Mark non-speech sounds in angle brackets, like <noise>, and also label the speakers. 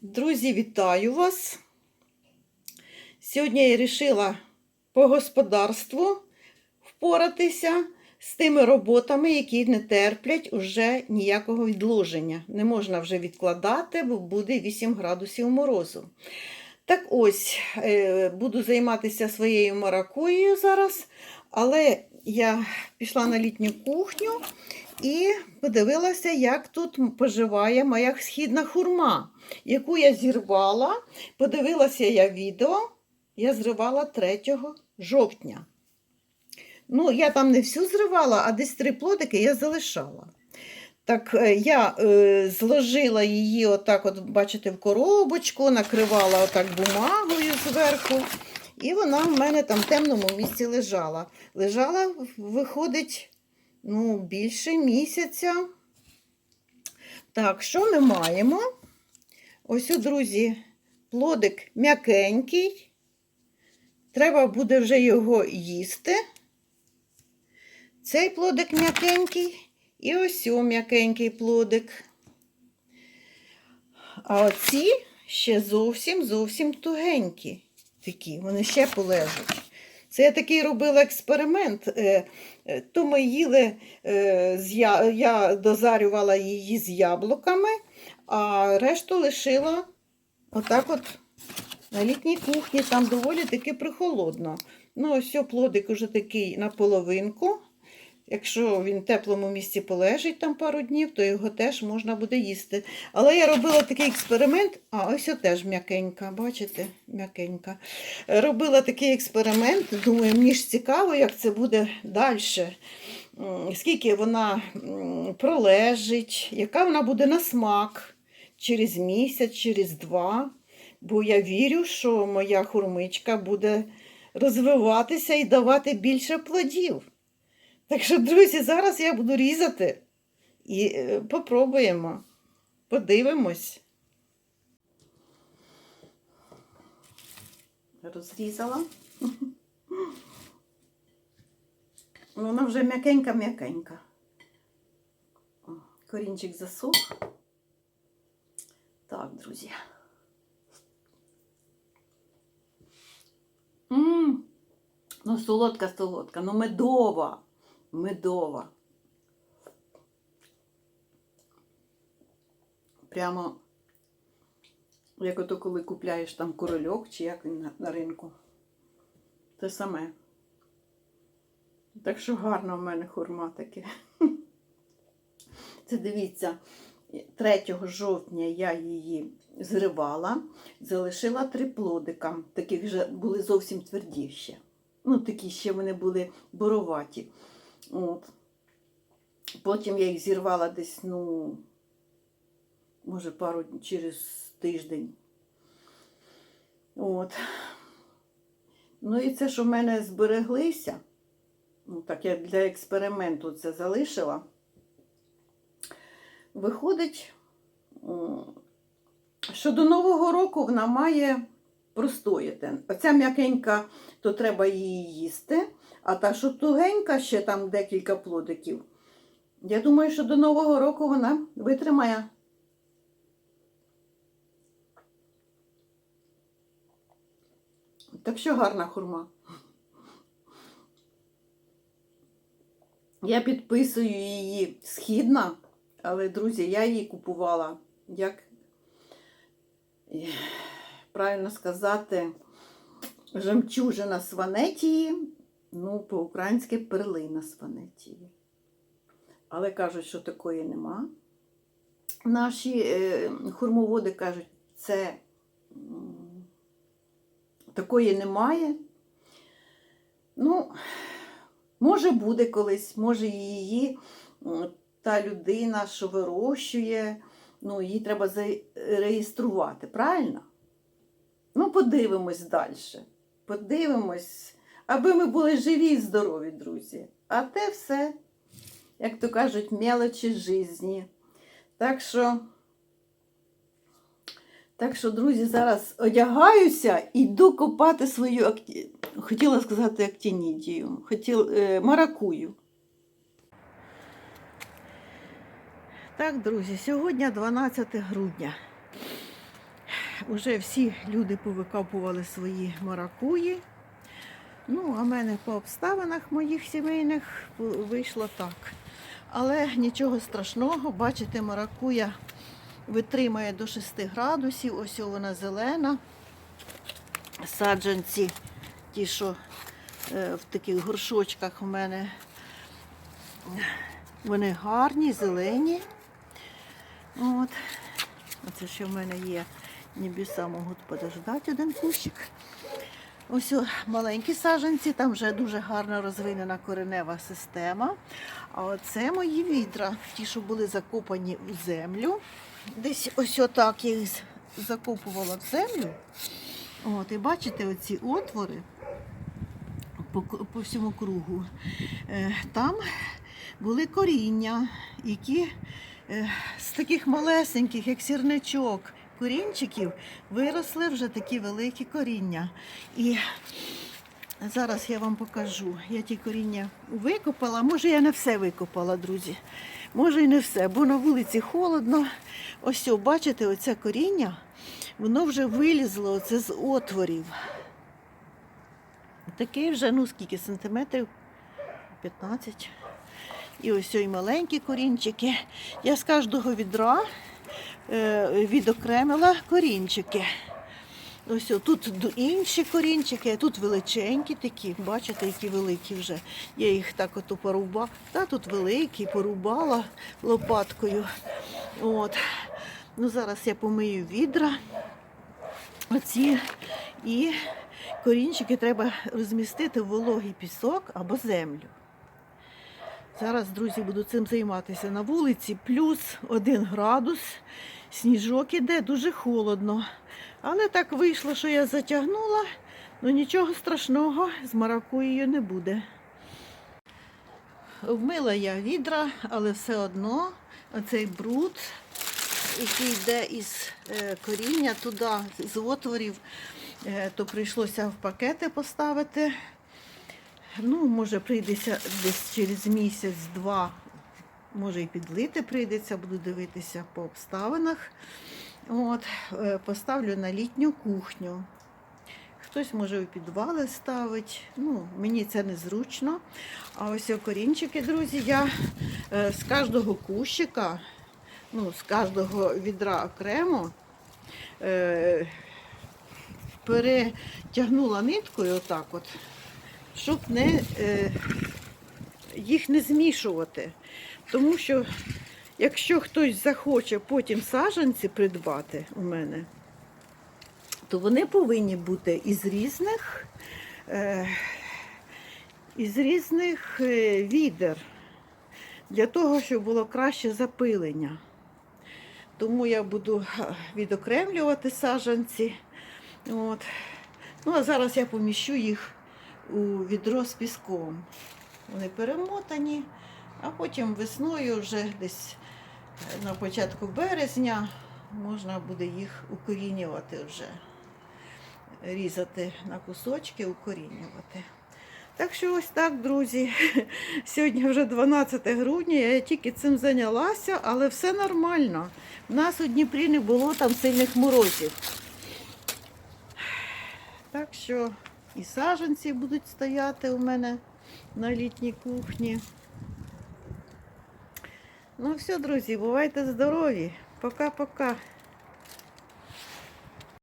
Speaker 1: Друзі, вітаю вас! Сьогодні я вирішила по господарству впоратися з тими роботами, які не терплять уже ніякого відложення. Не можна вже відкладати, бо буде 8 градусів морозу. Так ось, е, буду займатися своєю маракуєю зараз, але я пішла на літню кухню і подивилася, як тут поживає моя східна хурма, яку я зірвала. Подивилася я відео, я зривала 3 жовтня. Ну, я там не всю зривала, а десь три плодики я залишала. Так е, я е, зложила її, отак, от, бачите, в коробочку, накривала отак бумагою зверху. І вона в мене там в темному місці лежала. Лежала, виходить, ну, більше місяця. Так, що ми маємо? Ось, о, друзі, плодик м'якенький. Треба буде вже його їсти. Цей плодик м'якенький. І ось о м'якенький плодик. А оці ще зовсім зовсім тугенькі. Такі, вони ще полежать. Це я такий робила експеримент. Е, е, То ми їли, е, я, дозарювала її з яблуками, а решту лишила отак от на літній кухні, там доволі таки прихолодно. Ну, ось плодик уже такий на половинку. Якщо він в теплому місці полежить там пару днів, то його теж можна буде їсти. Але я робила такий експеримент, а ось теж м'якенька, бачите, м'якенька. Робила такий експеримент, думаю, мені ж цікаво, як це буде далі. Скільки вона пролежить, яка вона буде на смак через місяць, через два. Бо я вірю, що моя хурмичка буде розвиватися і давати більше плодів. Так що, друзі, зараз я буду різати і е, попробуємо. Подивимось. Розрізала. <laughs> Вона вже м'якенька-м'якенька. Корінчик засох. Так, друзі. М, Ну, солодка, солодка, ну медова медова. Прямо, як ото коли купляєш там корольок, чи як він на, ринку. Те саме. Так що гарно в мене хурма таке. Це дивіться, 3 жовтня я її зривала, залишила три плодика. Таких вже були зовсім тверді ще. Ну, такі ще вони були бороваті. От. Потім я їх зірвала десь, ну, може, пару через тиждень. От. Ну і це, що в мене збереглися, ну, так я для експерименту це залишила. Виходить, що до Нового року вона має простояти. Оця м'якенька, то треба її їсти. А та, що тугенька, ще там декілька плодиків. Я думаю, що до Нового року вона витримає. Так що гарна хурма. Я підписую її східна, але, друзі, я її купувала, як правильно сказати, жемчужина сванетії. Ну, по-українськи перлина з Венеції. Але кажуть, що такої нема. Наші е, хурмоводи кажуть, це такої немає. Ну, може буде колись, може її та людина, що вирощує, ну, її треба зареєструвати, правильно? Ну, подивимось далі. Подивимось аби ми були живі і здорові, друзі. А те все, як то кажуть, мелочі житті. Так що, так що, друзі, зараз одягаюся і йду копати свою акті... хотіла сказати актінідію, хотіла е, маракую. Так, друзі, сьогодні 12 грудня. вже всі люди повикопували свої маракуї. Ну, а мене по обставинах моїх сімейних вийшло так. Але нічого страшного, бачите, маракуя витримає до 6 градусів, ось вона зелена. Саджанці, ті, що е, в таких горшочках у мене, вони гарні, зелені. От. Оце ще в мене є небеса можуть подождати один кущик. Ось маленькі саджанці, там вже дуже гарно розвинена коренева система. А оце мої відра, ті, що були закопані в землю. Десь ось отак я їх закопувала в землю. От, і бачите оці отвори по, по всьому кругу. Е, там були коріння, які е, з таких малесеньких, як сірничок, корінчиків виросли вже такі великі коріння. І зараз я вам покажу. Я ті коріння викопала. Може, я не все викопала, друзі. Може і не все, бо на вулиці холодно. Ось, бачите, оце коріння, воно вже вилізло оце з отворів. Такий вже, ну скільки сантиметрів? 15. І ось і маленькі корінчики. Я з кожного відра відокремила корінчики. Ось тут інші корінчики, а тут величенькі такі, бачите, які великі вже. Я їх так ото порубала. Та тут великі, порубала лопаткою. От. Ну, зараз я помию відра. Оці і корінчики треба розмістити в вологий пісок або землю. Зараз, друзі, буду цим займатися на вулиці. Плюс один градус, сніжок іде, дуже холодно. Але так вийшло, що я затягнула, ну нічого страшного з маракуєю не буде. Вмила я відра, але все одно оцей бруд, який йде із е, коріння туди, з отворів, е, то прийшлося в пакети поставити. Ну, може, прийдеться десь через місяць-два, може і підлити прийдеться, буду дивитися по обставинах. От, е, поставлю на літню кухню. Хтось може у підвали ставить. Ну, мені це незручно. А ось корінчики, друзі, я е, з кожного кущика, ну, з кожного відра окремо е, перетягнула ниткою отак от, щоб не, е, їх не змішувати. Тому що якщо хтось захоче потім саджанці придбати у мене, то вони повинні бути із різних, е, із різних е, відер, для того, щоб було краще запилення. Тому я буду відокремлювати саджанці. От. Ну, а зараз я поміщу їх у відро з піском. Вони перемотані, а потім весною вже десь е, на початку березня можна буде їх укорінювати вже різати на кусочки, укорінювати. Так що ось так, друзі. <laughs> Сьогодні вже 12 грудня, я тільки цим зайнялася, але все нормально. У нас у Дніпрі не було там сильних морозів. Так що і саженці будуть стояти у мене на літній кухні. Ну все, друзі, бувайте здорові. Пока-пока.